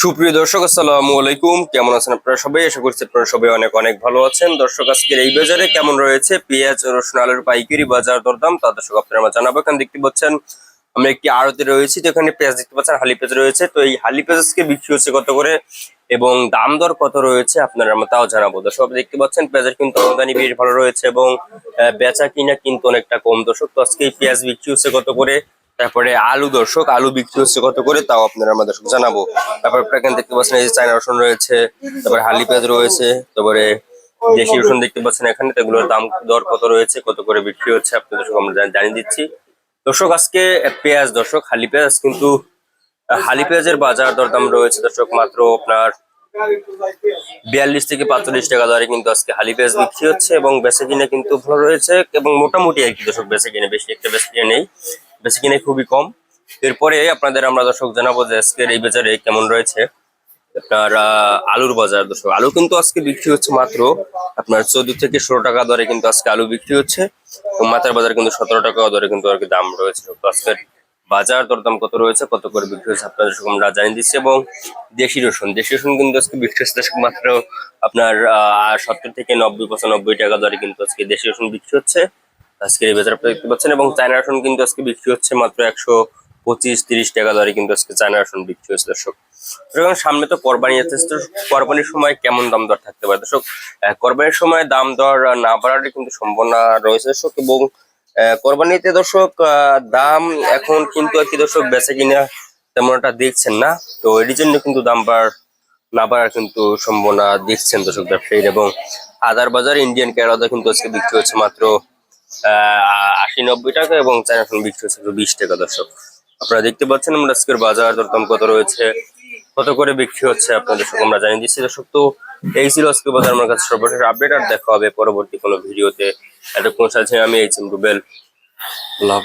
সুপ্রিয় দর্শক, আসসালামু আলাইকুম। কেমন আছেন আপনারা সবাই? আশা করছি আপনারা সবাই অনেক অনেক ভালো আছেন। দর্শক, আজকের এই বাজারে কেমন রয়েছে? পেঁয়াজ, রসুন, আলুর পাইকারি বাজার দরদাম। তা দর্শক, আপনারা জানাব। এখানে দেখতে পাচ্ছেন, আমরা একটি আড়তে রয়েছি। তো এখানে পেঁয়াজ দেখতে পাচ্ছেন, হালি পেঁয়াজ রয়েছে। তো এই হালি পেঁয়াজ আজকে বিক্রি হচ্ছে কত করে এবং দাম দর কত রয়েছে আপনারা আমরা তাও জানাব। দর্শক দেখতে পাচ্ছেন, পেঁয়াজের কিন্তু আমদানি বেশ ভালো রয়েছে এবং বেচা কিনা কিন্তু অনেকটা কম। দর্শক, তো আজকে এই পেঁয়াজ বিক্রি হচ্ছে কত করে? তারপরে আলু দর্শক, আলু বিক্রি হচ্ছে কত করে তাও আপনারা আমাদের জানাব। তারপর এখানে দেখতে পাচ্ছেন এই যে চায়না রসুন রয়েছে, তারপরে হালি পেঁয়াজ রয়েছে, তারপরে দেশি রসুন দেখতে পাচ্ছেন এখানে, এগুলোর দাম, দর কত রয়েছে, কত করে বিক্রি হচ্ছে আপনাদের সঙ্গে আমরা জানিয়ে দিচ্ছি। দর্শক, আজকে পেঁয়াজ দর্শক, হালি পেঁয়াজ কিন্তু, হালি পেঁয়াজের বাজার দরদাম রয়েছে দর্শক মাত্র আপনার বিয়াল্লিশ থেকে পাঁচচল্লিশ টাকা দরে কিন্তু আজকে হালি পেঁয়াজ বিক্রি হচ্ছে এবং বেচে কিনে কিন্তু ভালো রয়েছে এবং মোটামুটি আর কি দর্শক, বেচে কিনে, বেশি একটা বেচে কিনে নেই। বেচে কিনে খুবই কম। এরপরে আপনাদের আমরা দর্শক জানাব যে আজকের এই বাজারে কেমন রয়েছে। আপনার আলুর বাজার দর্শক, আলু কিন্তু আজকে বিক্রি হচ্ছে মাত্র আপনার চোদ্দ থেকে ষোলো টাকা দরে কিন্তু আজকে আলু বিক্রি হচ্ছে মাথার বাজার কিন্তু সতেরো টাকা দরে কিন্তু আর কি দাম রয়েছে। আজকের বাজার দরদাম কত রয়েছে, কত করে বিক্রি হচ্ছে আপনাদের সঙ্গে আমরা জানিয়ে দিচ্ছি এবং দেশি রসুন দেশি রসুন কিন্তু আজকে বিক্রি হচ্ছে মাত্র আপনার সত্তর থেকে নব্বই, পঁচানব্বই টাকা দরে কিন্তু আজকে দেশি রসুন বিক্রি হচ্ছে। আজকে এই বাজার আপনারা দেখতে পাচ্ছেন, এবং চায়না রসুন কিন্তু আজকে বিক্রি হচ্ছে মাত্র একশো পঁচিশ তিরিশ টাকা দরে কিন্তু আজকে চায়না রসুন বিক্রি হচ্ছে দর্শক। সামনে তো কোরবানি আছে, তো কোরবানির সময় কেমন দাম দর থাকতে পারে, দর্শক? কোরবানির সময় দাম দর না বাড়ার কিন্তু সম্ভাবনা রয়েছে, দর্শক, এবং কোরবানিতে দর্শক দাম এখন কিন্তু আর কি দর্শক বেচে কিনা তেমন একটা দেখছেন না, তো এর জন্য কিন্তু দাম বাড় না বাড়ার কিন্তু সম্ভাবনা দেখছেন দর্শক ব্যবসায়ীর, এবং আদার বাজার, ইন্ডিয়ান কেরাদা কিন্তু আজকে বিক্রি হচ্ছে মাত্র আশি নব্বই টাকা এবং চায়না ফোন বিক্রি হচ্ছে বিশ টাকা, দর্শক। আপনারা দেখতে পাচ্ছেন আমরা আজকের বাজার, দরদাম কত রয়েছে, কত করে বিক্রি হচ্ছে আপনাদের সঙ্গে আমরা জানিয়ে দিচ্ছি, দর্শক। তো এই ছিল আজকে বাজার, আমার কাছে সর্বশেষ আপডেট আর দেখা হবে পরবর্তী কোনো ভিডিওতে। এতক্ষণ সাথে আমি এইচ এম রুবেল। আল্লাহ